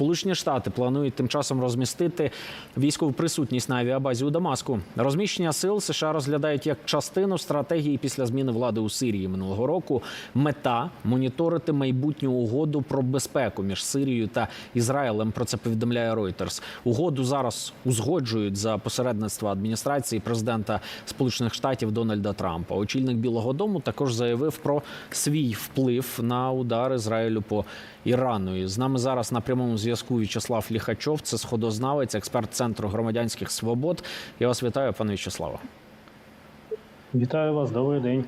Сполучені Штати планують тим часом розмістити військову присутність на авіабазі у Дамаску. Розміщення сил США розглядають як частину стратегії після зміни влади у Сирії минулого року. Мета моніторити майбутню угоду про безпеку між Сирією та Ізраїлем. Про це повідомляє Reuters. Угоду зараз узгоджують за посередництва адміністрації президента Сполучених Штатів Дональда Трампа. Очільник Білого Дому також заявив про свій вплив на удар Ізраїлю по Ірану. І з нами зараз на прямому зв'язку В'ячеслав Ліхачов. Це сходознавець, експерт центру громадянських свобод. Я вас вітаю, пане В'ячеславе. Вітаю вас, добрий день.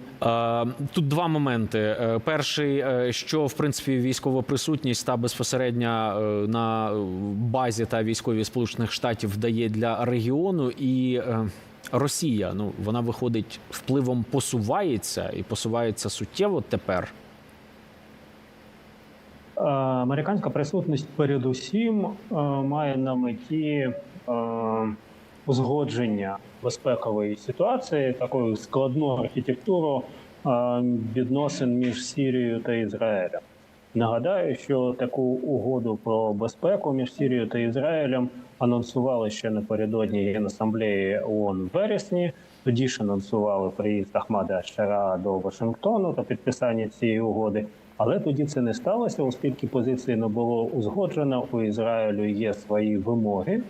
Тут два моменти. Е, Перший, е, що в принципі військова присутність та безпосередньо е, на базі та військові Сполучених Штатів дає для регіону, і Росія ну вона виходить впливом посувається і посувається суттєво тепер. Е, Американська присутність передусім е, має на меті е, узгодження безпекової ситуації, такою складну архітектуру відносин між Сірією та Ізраїлем. Нагадаю, що таку угоду про безпеку між Сірією та Ізраїлем анонсували ще напередодні Генасамблеї ООН в вересні. Тоді ж анонсували приїзд Ахмада Шара до Вашингтону та підписання цієї угоди. Але тоді це не сталося, оскільки позиції не було узгоджено. У Ізраїлю є свої вимоги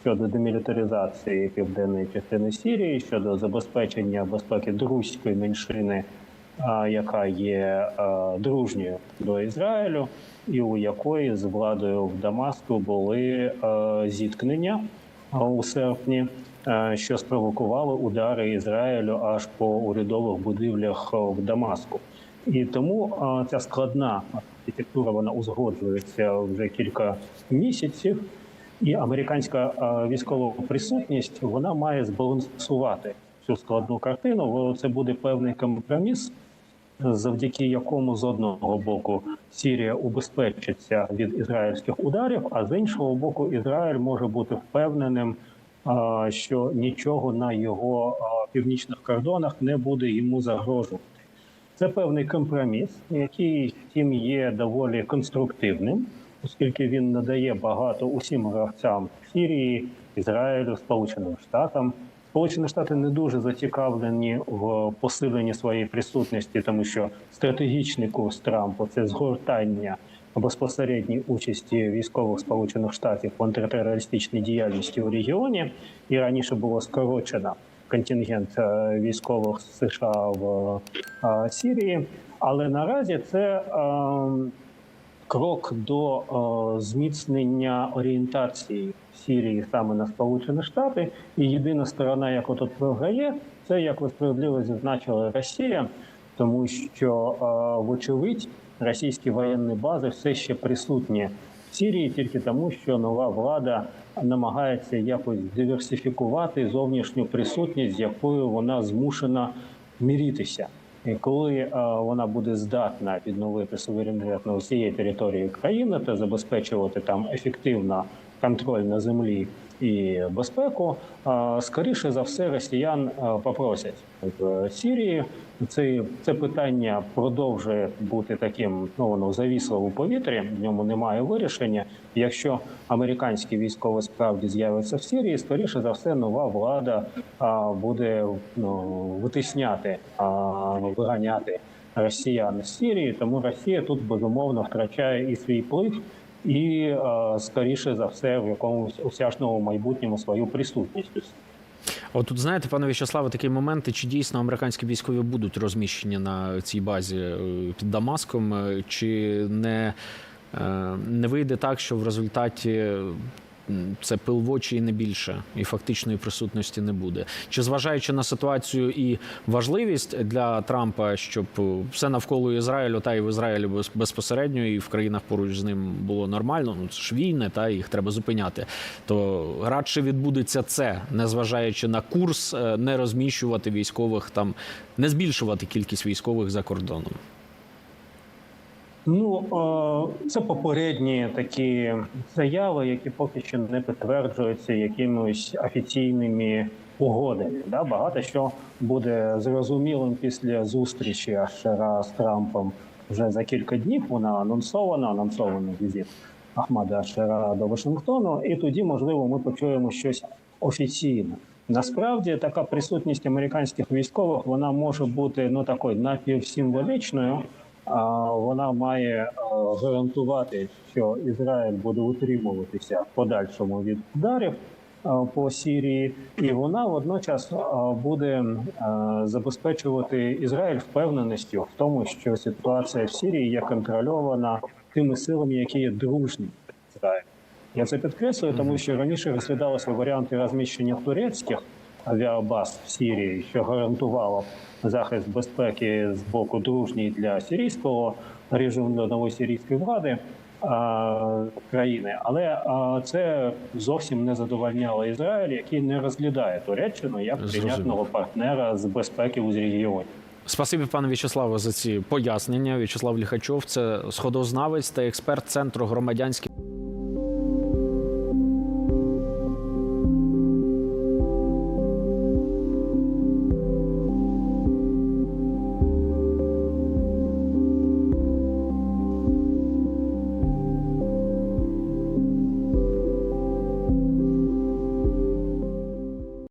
щодо демілітаризації південної частини Сірії, щодо забезпечення безпеки друзької меншини, яка є дружньою до Ізраїлю, і у якої з владою в Дамаску були зіткнення у серпні. е, Що спровокувало удари Ізраїлю аж по урядових будівлях е, в Дамаску, і тому е, ця складна архітектура вона узгоджується вже кілька місяців. І американська е, військова присутність вона має збалансувати цю складну картину. Це буде певний компроміс, завдяки якому з одного боку Сірія убезпечиться від ізраїльських ударів, а з іншого боку, Ізраїль може бути впевненим, що нічого на його північних кордонах не буде йому загрожувати. Це певний компроміс, який втім є доволі конструктивним, оскільки він надає багато усім гравцям Сірії, Ізраїлю, Сполученим Штатам. Сполучені Штати не дуже зацікавлені в посиленні своєї присутності, тому що стратегічний курс Трампа це згортання безпосередньої участі військових Сполучених Штатів в антитерористичній діяльності у регіоні. І раніше було скорочено контингент е, військових США в е, Сірії. Але наразі це е, крок до е, зміцнення орієнтації Сірії саме на Сполучені Штати. І єдина сторона, яка тут програє, це як ви справедливо зазначили Росія, тому що, е, вочевидь, російські воєнні бази все ще присутні Сірії тільки тому, що нова влада намагається якось диверсифікувати зовнішню присутність, з якою вона змушена мірітися. Коли е, вона буде здатна відновити суверенітет на усієї території країни та забезпечувати там ефективно контроль на землі і безпеку, скоріше за все росіян попросять в Сірії. Це, це питання продовжує бути таким, ну воно завісло у повітрі, в ньому немає вирішення. Якщо американські військові справді з'являться в Сирії, скоріше за все, нова влада а, буде ну, витисняти, а, виганяти росіян з Сирії. Тому Росія тут безумовно втрачає і свій вплив, і скоріше за все в якомусь осяжному майбутньому свою присутність. От тут знаєте, пане В'ячеславе, такі момент, чи дійсно американські військові будуть розміщені на цій базі е, під Дамаском, е, чи не, е, не вийде так, що в результаті це пил в очі і не більше, і фактичної присутності не буде. Чи зважаючи на ситуацію і важливість для Трампа, щоб е, все навколо Ізраїлю та і в Ізраїлі без- безпосередньо, і в країнах поруч з ним було нормально, ну це ж війни, та їх треба зупиняти. То радше відбудеться це, незважаючи на курс, е, не розміщувати військових там, не збільшувати кількість військових за кордоном. Ну це попередні такі заяви, які поки що не підтверджуються якимись офіційними угодами. Да? Багато що буде зрозумілим після зустрічі Ашера з Трампом вже за кілька днів. Вона анонсована, анонсований візит Ахмада Шера до Вашингтону, і тоді, можливо, ми почуємо щось офіційне. Насправді така присутність американських військових вона може бути ну такою напівсимволічною. Вона має е, гарантувати, що Ізраїль буде утримуватися в подальшому від ударів е, по Сірії, і вона водночас е, буде забезпечувати Ізраїль впевненістю в тому, що ситуація в Сірії є контрольована тими силами, які є дружні Ізраїль. Я це підкреслюю, тому що раніше розглядалися варіанти розміщення турецьких авіабаз в Сірії, що гарантувало захист безпеки з боку дружній для сирійського режиму для нової сирійської влади країни, але це зовсім не задовольняло Ізраїль, який не розглядає Туреччину як прийнятного партнера з безпеки у регіоні. Спасибі, пане В'ячеславе, за ці пояснення. В'ячеслав Ліхачов, це сходознавець та експерт центру громадянських.